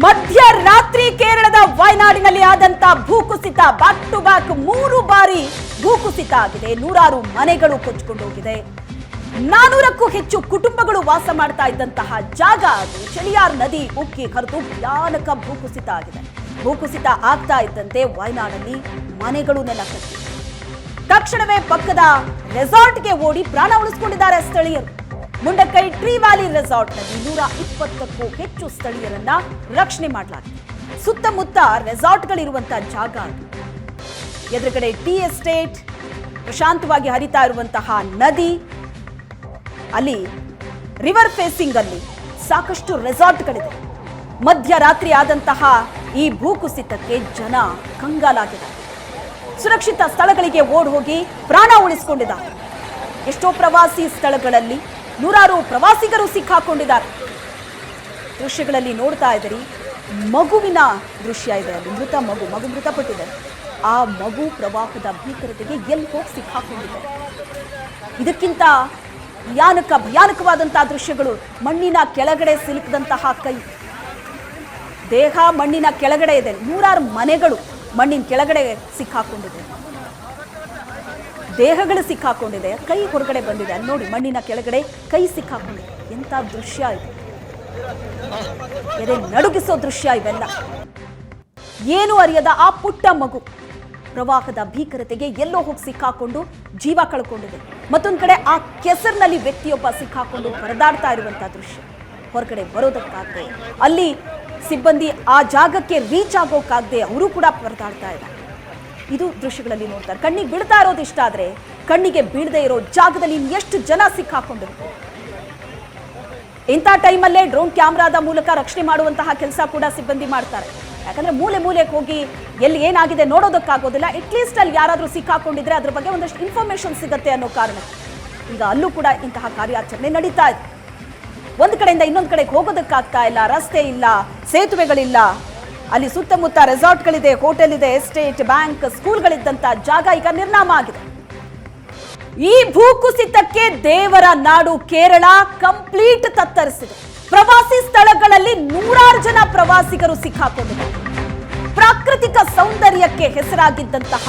ಮಧ್ಯರಾತ್ರಿ ಕೇರಳದ ವಯನಾಡಿನಲ್ಲಿ ಆದಂತ ಭೂಕುಸಿತ ಬ್ಯಾಕ್ ಟು ಬ್ಯಾಕ್ ಮೂರು ಬಾರಿ ಭೂಕುಸಿತ ಆಗಿದೆ. ನೂರಾರು ಮನೆಗಳು ಕೊಚ್ಕೊಂಡು ಹೋಗಿದೆ. ನಾನೂರಕ್ಕೂ ಹೆಚ್ಚು ಕುಟುಂಬಗಳು ವಾಸ ಮಾಡ್ತಾ ಇದ್ದಂತಹ ಜಾಗ ಅದು. ಚಳಿಯಾರ್ ನದಿ ಉಕ್ಕಿ ಹರಿದು ಭಯಾನಕ ಭೂಕುಸಿತ ಆಗಿದೆ. ಭೂಕುಸಿತ ಆಗ್ತಾ ಇದ್ದಂತೆ ವಯನಾಡಲ್ಲಿ ಮನೆಗಳು ನೆಲಕಟ್ಟಿವೆ ತಕ್ಷಣವೇ ಪಕ್ಕದ ರೆಸಾರ್ಟ್ಗೆ ಓಡಿ ಪ್ರಾಣ ಉಳಿಸಿಕೊಂಡಿದ್ದಾರೆ ಸ್ಥಳೀಯರು. ಮುಂಡಕೈ ಟ್ರೀ ವ್ಯಾಲಿ ರೆಸಾರ್ಟ್ನಲ್ಲಿ ನೂರ ಇಪ್ಪತ್ತಕ್ಕೂ ಹೆಚ್ಚು ಸ್ಥಳೀಯರನ್ನ ರಕ್ಷಣೆ ಮಾಡಲಾಗಿದೆ. ಸುತ್ತಮುತ್ತ ರೆಸಾರ್ಟ್ಗಳಿರುವಂತಹ ಜಾಗ ಅದು. ಎದುರುಗಡೆ ಟೀ ಎಸ್ಟೇಟ್, ಪ್ರಶಾಂತವಾಗಿ ಹರಿತಾ ಇರುವಂತಹ ನದಿ, ಅಲ್ಲಿ ರಿವರ್ ಫೇಸಿಂಗ್ ಅಲ್ಲಿ ಸಾಕಷ್ಟು ರೆಸಾರ್ಟ್ಗಳಿದೆ. ಮಧ್ಯರಾತ್ರಿ ಆದಂತಹ ಈ ಭೂಕುಸಿತಕ್ಕೆ ಜನ ಕಂಗಾಲಾಗಿದ್ದಾರೆ. ಸುರಕ್ಷಿತ ಸ್ಥಳಗಳಿಗೆ ಓಡ್ ಹೋಗಿ ಪ್ರಾಣ ಉಳಿಸಿಕೊಂಡಿದ್ದಾರೆ. ಎಷ್ಟೋ ಪ್ರವಾಸಿ ಸ್ಥಳಗಳಲ್ಲಿ ನೂರಾರು ಪ್ರವಾಸಿಗರು ಸಿಕ್ಕಾಕೊಂಡಿದ್ದಾರೆ. ದೃಶ್ಯಗಳಲ್ಲಿ ನೋಡ್ತಾ ಇದ್ದೀರಿ, ಮಗುವಿನ ದೃಶ್ಯ ಇದೆ ಅಲ್ಲಿ. ಮೃತ ಮಗು ಮಗು ಮೃತಪಟ್ಟಿದೆ. ಆ ಮಗು ಪ್ರವಾಹದ ಭೀಕರತೆಗೆ ಎಲ್ಲಿ ಹೋಗಿ ಸಿಕ್ಕಾಕೊಂಡಿದೆ? ಇದಕ್ಕಿಂತ ಭಯಾನಕ ಭಯಾನಕವಾದಂತಹ ದೃಶ್ಯಗಳು ಮಣ್ಣಿನ ಕೆಳಗಡೆ ಸಿಲುಕಿದಂತಹ ಕೈ. ದೇಹ ಮಣ್ಣಿನ ಕೆಳಗಡೆ ಇದೆ. ನೂರಾರು ಮನೆಗಳು ಮಣ್ಣಿನ ಕೆಳಗಡೆ ಸಿಕ್ಕಾಕೊಂಡಿದೆ. ದೇಹಗಳು ಸಿಕ್ಕಾಕೊಂಡಿದೆ, ಕೈ ಹೊರಗಡೆ ಬಂದಿದೆ. ಅಲ್ಲಿ ನೋಡಿ, ಮಣ್ಣಿನ ಕೆಳಗಡೆ ಕೈ ಸಿಕ್ಕಾಕೊಂಡಿದೆ. ಎಂಥ ದೃಶ್ಯ ಇದು. ಎದೆ ನಡುಗಿಸೋ ದೃಶ್ಯ ಇವೆಲ್ಲ. ಏನು ಅರಿಯದ ಆ ಪುಟ್ಟ ಮಗು? ಪ್ರವಾಹದ ಭೀಕರತೆಗೆ ಎಲ್ಲೋ ಹೋಗಿ ಸಿಕ್ಕಾಕೊಂಡು ಜೀವ ಕಳ್ಕೊಂಡಿದೆ. ಮತ್ತೊಂದು ಕಡೆ ಆ ಕೆಸರಿನಲ್ಲಿ ವ್ಯಕ್ತಿಯೊಬ್ಬ ಸಿಕ್ಕಾಕೊಂಡು ಪರದಾಡ್ತಾ ಇರುವಂತಹ ದೃಶ್ಯ. ಹೊರಗಡೆ ಬರೋದಕ್ಕಾಗದೆ, ಅಲ್ಲಿ ಸಿಬ್ಬಂದಿ ಆ ಜಾಗಕ್ಕೆ ರೀಚ್ ಆಗೋಕ್ಕಾಗದೆ ಅವರು ಕೂಡ ಪರದಾಡ್ತಾ ಇದ್ದಾರೆ. ಇದು ದೃಶ್ಯಗಳಲ್ಲಿ ನೋಡ್ತಾರೆ. ಕಣ್ಣಿಗೆ ಬೀಳ್ತಾ ಇರೋದು ಇಷ್ಟ ಆದರೆ ಕಣ್ಣಿಗೆ ಬೀಳದೆ ಇರೋ ಜಾಗದಲ್ಲಿ ಎಷ್ಟು ಜನ ಸಿಕ್ಕಾಕೊಂಡಿರ್ತಾರೆ ಇಂಥ ಟೈಮಲ್ಲೇ ಡ್ರೋನ್ ಕ್ಯಾಮ್ರಾದ ಮೂಲಕ ರಕ್ಷಣೆ ಮಾಡುವಂತಹ ಕೆಲಸ ಕೂಡ ಸಿಬ್ಬಂದಿ ಮಾಡ್ತಾರೆ. ಯಾಕಂದ್ರೆ ಮೂಲೆ ಮೂಲೆಗೆ ಹೋಗಿ ಎಲ್ಲಿ ಏನಾಗಿದೆ ನೋಡೋದಕ್ಕಾಗೋದಿಲ್ಲ. ಅಟ್ಲೀಸ್ಟ್ ಅಲ್ಲಿ ಯಾರಾದರೂ ಸಿಕ್ಕಾಕೊಂಡಿದ್ರೆ ಅದ್ರ ಬಗ್ಗೆ ಒಂದಷ್ಟು ಇನ್ಫಾರ್ಮೇಶನ್ ಸಿಗುತ್ತೆ ಅನ್ನೋ ಕಾರಣ ಈಗ ಅಲ್ಲೂ ಕೂಡ ಇಂತಹ ಕಾರ್ಯಾಚರಣೆ ನಡೀತಾ ಇದೆ. ಒಂದು ಕಡೆಯಿಂದ ಇನ್ನೊಂದು ಕಡೆಗೆ ಹೋಗೋದಕ್ಕಾಗ್ತಾ ಇಲ್ಲ. ರಸ್ತೆ ಇಲ್ಲ, ಸೇತುವೆಗಳಿಲ್ಲ. ಅಲ್ಲಿ ಸುತ್ತಮುತ್ತ ರೆಸಾರ್ಟ್ಗಳಿದೆ ಹೋಟೆಲ್ ಇದೆ ಎಸ್ಟೇಟ್, ಬ್ಯಾಂಕ್, ಸ್ಕೂಲ್ಗಳಿದ್ದಂತ ಜಾಗ ಈಗ ನಿರ್ನಾಮ ಆಗಿದೆ. ಈ ಭೂಕುಸಿತಕ್ಕೆ ದೇವರ ನಾಡು ಕೇರಳ ಕಂಪ್ಲೀಟ್ ತತ್ತರಿಸಿದೆ. ಪ್ರವಾಸಿ ಸ್ಥಳಗಳಲ್ಲಿ ನೂರಾರು ಜನ ಪ್ರವಾಸಿಗರು ಸಿಕ್ಕಾಕೊಂಡಿದ್ದಾರೆ. ಪ್ರಾಕೃತಿಕ ಸೌಂದರ್ಯಕ್ಕೆ ಹೆಸರಾಗಿದ್ದಂತಹ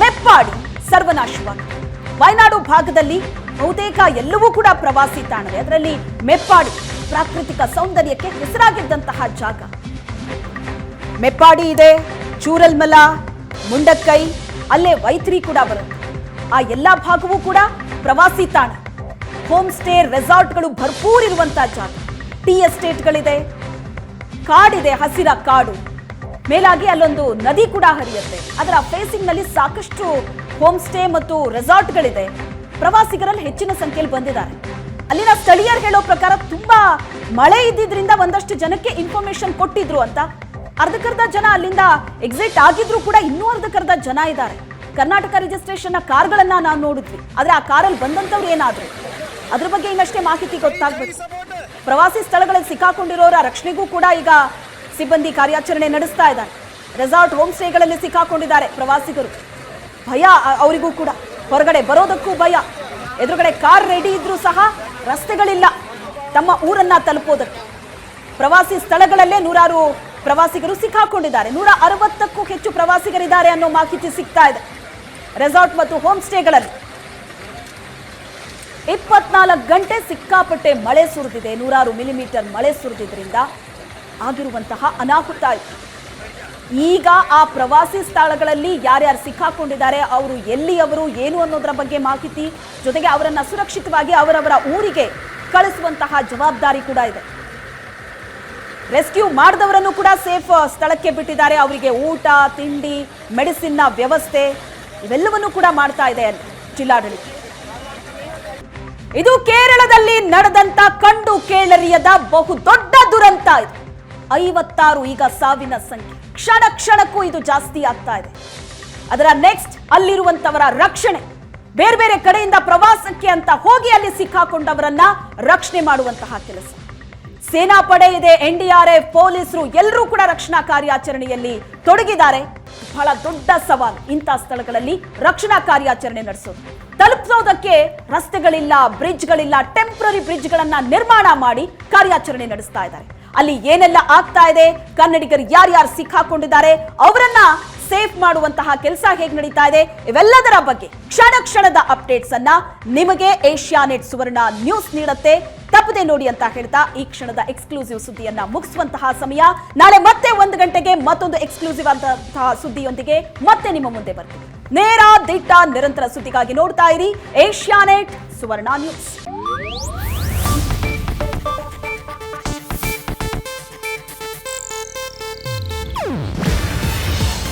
ಮೆಪ್ಪಾಡಿ ಸರ್ವನಾಶವಾಗಿದೆ. ವಯನಾಡು ಭಾಗದಲ್ಲಿ ಬಹುತೇಕ ಎಲ್ಲವೂ ಕೂಡ ಪ್ರವಾಸಿ ತಾಣವೇ. ಅದರಲ್ಲಿ ಮೆಪ್ಪಾಡಿ ಪ್ರಾಕೃತಿಕ ಸೌಂದರ್ಯಕ್ಕೆ ಹೆಸರಾಗಿದ್ದಂತಹ ಜಾಗ. ಮೆಪ್ಪಾಡಿ ಇದೆ, ಚೂರಲ್ಮಲ, ಮುಂಡಕ್ಕೈ, ಅಲ್ಲೇ ವೈತ್ರಿ ಕೂಡ ಬರುತ್ತೆ. ಆ ಎಲ್ಲ ಭಾಗವೂ ಕೂಡ ಪ್ರವಾಸಿ ತಾಣ. ಹೋಮ್ ಸ್ಟೇ ರೆಸಾರ್ಟ್ಗಳು ಭರ್ಪೂರ್ ಇರುವಂತಹ ಜಾಗ. ಟೀ ಎಸ್ಟೇಟ್ಗಳಿದೆ, ಕಾಡಿದೆ ಹಸಿರ ಕಾಡು. ಮೇಲಾಗಿ ಅಲ್ಲೊಂದು ನದಿ ಕೂಡ ಹರಿಯುತ್ತೆ. ಅದರ ಫೇಸಿಂಗ್ನಲ್ಲಿ ಸಾಕಷ್ಟು ಹೋಮ್ ಸ್ಟೇ ಮತ್ತು ರೆಸಾರ್ಟ್ಗಳಿದೆ. ಪ್ರವಾಸಿಗರಲ್ಲಿ ಹೆಚ್ಚಿನ ಸಂಖ್ಯೆಯಲ್ಲಿ ಬಂದಿದ್ದಾರೆ. ಅಲ್ಲಿನ ಸ್ಥಳೀಯರು ಹೇಳೋ ಪ್ರಕಾರ ತುಂಬಾ ಮಳೆ ಇದ್ದಿದ್ರಿಂದ ಒಂದಷ್ಟು ಜನಕ್ಕೆ ಇನ್ಫಾರ್ಮೇಶನ್ ಕೊಟ್ಟಿದ್ರು ಅಂತ ಅರ್ಧಕರ್ಧ ಜನ ಅಲ್ಲಿಂದ ಎಕ್ಸಿಟ್ ಆಗಿದ್ರು ಕೂಡ ಇನ್ನೂ ಅರ್ಧಕರ್ಧ ಜನ ಇದ್ದಾರೆ. ಕರ್ನಾಟಕ ರಿಜಿಸ್ಟ್ರೇಷನ್ ಕಾರ್ಗಳನ್ನ ನಾವು ನೋಡಿದ್ವಿ. ಆದ್ರೆ ಆ ಕಾರಲ್ಲಿ ಬಂದಂತವ್ರು ಏನಾದ್ರು? ಅದ್ರ ಬಗ್ಗೆ ಇನ್ನಷ್ಟೇ ಮಾಹಿತಿ ಗೊತ್ತಾಗ್ಬೇಕು. ಪ್ರವಾಸಿ ಸ್ಥಳಗಳಲ್ಲಿ ಸಿಕ್ಕಾಕೊಂಡಿರೋರ ರಕ್ಷಣೆಗೂ ಕೂಡ ಈಗ ಸಿಬ್ಬಂದಿ ಕಾರ್ಯಾಚರಣೆ ನಡೆಸ್ತಾ ಇದ್ದಾರೆ. ರೆಸಾರ್ಟ್ ಹೋಮ್ ಸ್ಟೇಗಳಲ್ಲಿ ಸಿಕ್ಕಾಕೊಂಡಿದ್ದಾರೆ ಪ್ರವಾಸಿಗರು. ಭಯ ಅವರಿಗೂ ಕೂಡ. ಹೊರಗಡೆ ಬರೋದಕ್ಕೂ ಭಯ. ಎದುರುಗಡೆ ಕಾರ್ ರೆಡಿ ಇದ್ರೂ ಸಹ ರಸ್ತೆಗಳಿಲ್ಲ. ತಮ್ಮ ಊರನ್ನ ತಲುಪೋದಕ್ಕೆ. ಪ್ರವಾಸಿ ಸ್ಥಳಗಳಲ್ಲೇ ನೂರಾರು ಪ್ರವಾಸಿಗರು ಸಿಕ್ಕಾಕೊಂಡಿದ್ದಾರೆ. ನೂರ ಅರವತ್ತಕ್ಕೂ ಹೆಚ್ಚು ಪ್ರವಾಸಿಗರಿದ್ದಾರೆ ಅನ್ನೋ ಮಾಹಿತಿ ಸಿಗ್ತಾ ಇದೆ. ರೆಸಾರ್ಟ್ ಮತ್ತು ಹೋಮ್ ಸ್ಟೇಗಳಲ್ಲಿ ಇಪ್ಪತ್ನಾಲ್ಕು ಗಂಟೆ ಸಿಕ್ಕಾಪಟ್ಟೆ ಮಳೆ ಸುರಿದಿದೆ. ನೂರಾರು ಮಿಲಿಮೀಟರ್ ಮಳೆ ಸುರಿದಿದ್ದರಿಂದ ಆಗಿರುವಂತಹ ಅನಾಹುತ ಈಗ ಆ ಪ್ರವಾಸಿ ಸ್ಥಳಗಳಲ್ಲಿ ಯಾರ್ಯಾರು ಸಿಕ್ಕಾಕೊಂಡಿದ್ದಾರೆ, ಅವರು ಎಲ್ಲಿಯವರು, ಏನು ಅನ್ನೋದರ ಬಗ್ಗೆ ಮಾಹಿತಿ, ಜೊತೆಗೆ ಅವರನ್ನು ಸುರಕ್ಷಿತವಾಗಿ ಅವರವರ ಊರಿಗೆ ಕಳಿಸುವಂತಹ ಜವಾಬ್ದಾರಿ ಕೂಡ ಇದೆ. ರೆಸ್ಕ್ಯೂ ಮಾಡಿದವರನ್ನು ಕೂಡ ಸೇಫ್ ಸ್ಥಳಕ್ಕೆ ಬಿಟ್ಟಿದ್ದಾರೆ. ಅವರಿಗೆ ಊಟ, ತಿಂಡಿ, ಮೆಡಿಸಿನ್ನ ವ್ಯವಸ್ಥೆ ಇವೆಲ್ಲವನ್ನು ಕೂಡ ಮಾಡ್ತಾ ಇದೆ ಜಿಲ್ಲಾಡಳಿತ. ಇದು ಕೇರಳದಲ್ಲಿ ನಡೆದಂತ ಕಂಡು ಕೇಳರಿಯದ ಬಹು ದೊಡ್ಡ ದುರಂತ ಇದು. ಐವತ್ತಾರು ಈಗ ಸಾವಿನ ಸಂಖ್ಯೆ. ಕ್ಷಣ ಕ್ಷಣಕ್ಕೂ ಇದು ಜಾಸ್ತಿ ಆಗ್ತಾ ಇದೆ. ಅದರ ನೆಕ್ಸ್ಟ್ ಅಲ್ಲಿರುವಂತವರ ರಕ್ಷಣೆ. ಬೇರೆ ಬೇರೆ ಕಡೆಯಿಂದ ಪ್ರವಾಸಕ್ಕೆ ಅಂತ ಹೋಗಿ ಅಲ್ಲಿ ಸಿಕ್ಕಾಕೊಂಡವರನ್ನ ರಕ್ಷಣೆ ಮಾಡುವಂತಹ ಕೆಲಸ. ಸೇನಾಪಡೆ ಇದೆ ಎನ್ಡಿಆರ್ಎಫ್ ಪೊಲೀಸರು ಎಲ್ಲರೂ ಕೂಡ ರಕ್ಷಣಾ ಕಾರ್ಯಾಚರಣೆಯಲ್ಲಿ ತೊಡಗಿದ್ದಾರೆ. ಬಹಳ ದೊಡ್ಡ ಸವಾಲು ಇಂಥ ಸ್ಥಳಗಳಲ್ಲಿ ರಕ್ಷಣಾ ಕಾರ್ಯಾಚರಣೆ ನಡೆಸೋದು. ತಲುಪಿಸೋದಕ್ಕೆ ರಸ್ತೆಗಳಿಲ್ಲ, ಬ್ರಿಡ್ಜ್ಗಳಿಲ್ಲ, ಟೆಂಪ್ರರಿ ಬ್ರಿಡ್ಜ್ಗಳನ್ನ ನಿರ್ಮಾಣ ಮಾಡಿ ಕಾರ್ಯಾಚರಣೆ ನಡೆಸ್ತಾ ಇದ್ದಾರೆ. ಅಲ್ಲಿ ಏನೆಲ್ಲ ಆಗ್ತಾ ಇದೆ? ಕನ್ನಡಿಗರು ಯಾರ್ಯಾರು ಸಿಕ್ಕಾಕೊಂಡಿದ್ದಾರೆ? ಅವರನ್ನ ಸೇಫ್ ಮಾಡುವಂತಹ ಕೆಲಸ ಹೇಗೆ ನಡೀತಾ ಇದೆ, ಇವೆಲ್ಲದರ ಬಗ್ಗೆ ಕ್ಷಣ ಕ್ಷಣದ ಅಪ್ಡೇಟ್ಸ್ ಅನ್ನ ನಿಮಗೆ ಏಷ್ಯಾ ನೆಟ್ ಸುವರ್ಣ ನ್ಯೂಸ್ ನೀಡುತ್ತೆ. ತಪ್ಪದೆ ನೋಡಿ ಅಂತ ಹೇಳ್ತಾ ಈ ಕ್ಷಣದ ಎಕ್ಸ್ಕ್ಲೂಸಿವ್ ಸುದ್ದಿಯನ್ನ ಮುಗಿಸುವಂತಹ ಸಮಯ. ನಾಳೆ ಮತ್ತೆ ಒಂದು ಗಂಟೆಗೆ ಮತ್ತೊಂದು ಎಕ್ಸ್ಕ್ಲೂಸಿವ್ ಆದಂತಹ ಸುದ್ದಿಯೊಂದಿಗೆ ಮತ್ತೆ ನಿಮ್ಮ ಮುಂದೆ ಬರ್ತೀವಿ ನೇರ ದಿಟ್ಟ ನಿರಂತರ ಸುದ್ದಿಗಾಗಿ ನೋಡ್ತಾ ಇರಿ ಏಷ್ಯಾ ನೆಟ್ ಸುವರ್ಣ ನ್ಯೂಸ್